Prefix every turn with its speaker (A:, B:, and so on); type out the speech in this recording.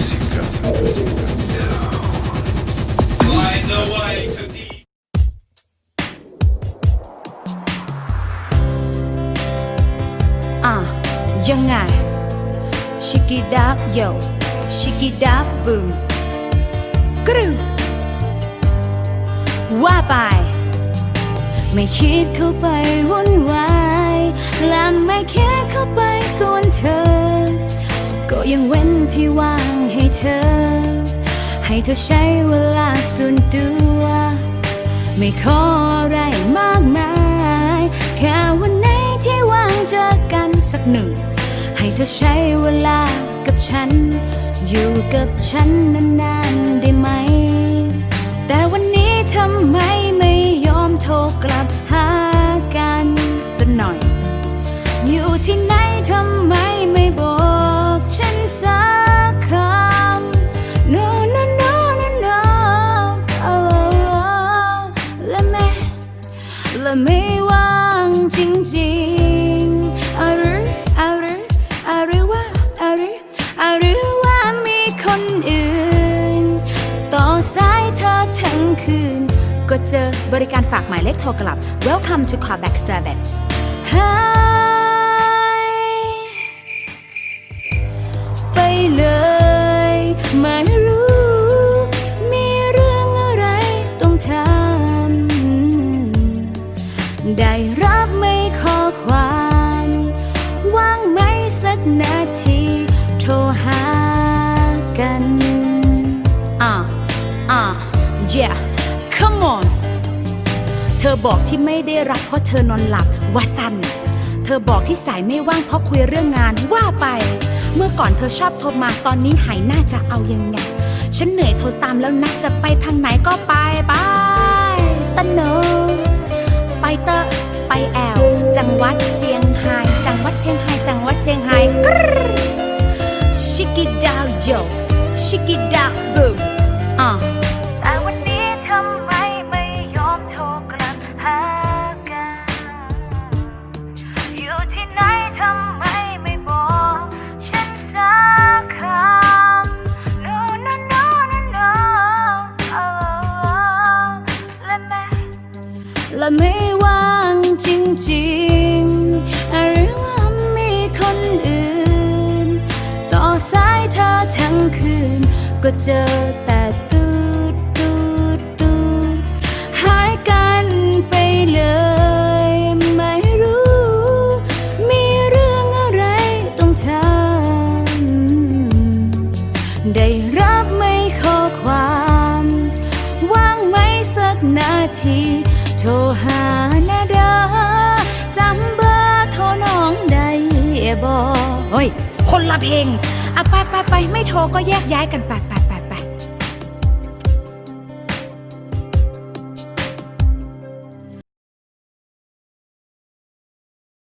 A: Musica. Musica. Uh, ยังไง Shake it up yo Shake it up boom กรึ๊ว่าไป ไม่คิดเข้าไปวุ่นวายและไม่คิดเข้าไป ก็ยังเว้นที่ว่างให้เธอ ให้เธอใช้เวลาส่วนตัว ไม่ขออะไรมากมาย แค่วันไหนที่ว่างเจอกันสักหนึ่ง ให้เธอใช้เวลากับฉัน อยู่กับฉันนานๆ และไม่ว่างจริงๆอะหรืออะหรืออะหรือว่าอะหรืออะหรือว่ามีคนอื่น ต่อสายเธอทั้งคืน ก็เจอบริการฝากหมายเลขโทรกลับ Welcome to callback service กัน อะอะ yeah come on เธอบอกที่ไม่ได้รับเพราะเธอนอนหลับว่าสั้นเธอบอกที่สายไม่ว่างเพราะคุยเรื่องงานว่าไป เมื่อก่อนเธอชอบโทรมาตอนนี้หายหน้าจะเอายังไง ฉันเหนื่อยโทรตามแล้วนะจะไปทางไหนก็ไปไปตันเนอไปเตอะไปแอลจังหวัดเจียงไฮ้จังหวัดเชียงไฮ้จังหวัดเชียงไฮ้กรรชิกิดาวโย ชิกิดาวบูมอะแต่วันนี้ทำไมไม่ยอมโทรกลับหากัน อยู่ที่ไหนทำไมไม่บอก ฉันสักคำ no no no no no oh, oh. และแม่ ก็เจอแต่ตูดตูดตูดหายกันไปเลย ไม่รู้ มีเรื่องอะไรต้องทำได้รับไม่ข้อความว่างไหมสักนาที โทรหานาดาจำเบอร์โทรน้องได้บ่เฮ้ย คนละเพลง อะไปไปไปไม่โทรก็แยกย้ายกันไปไป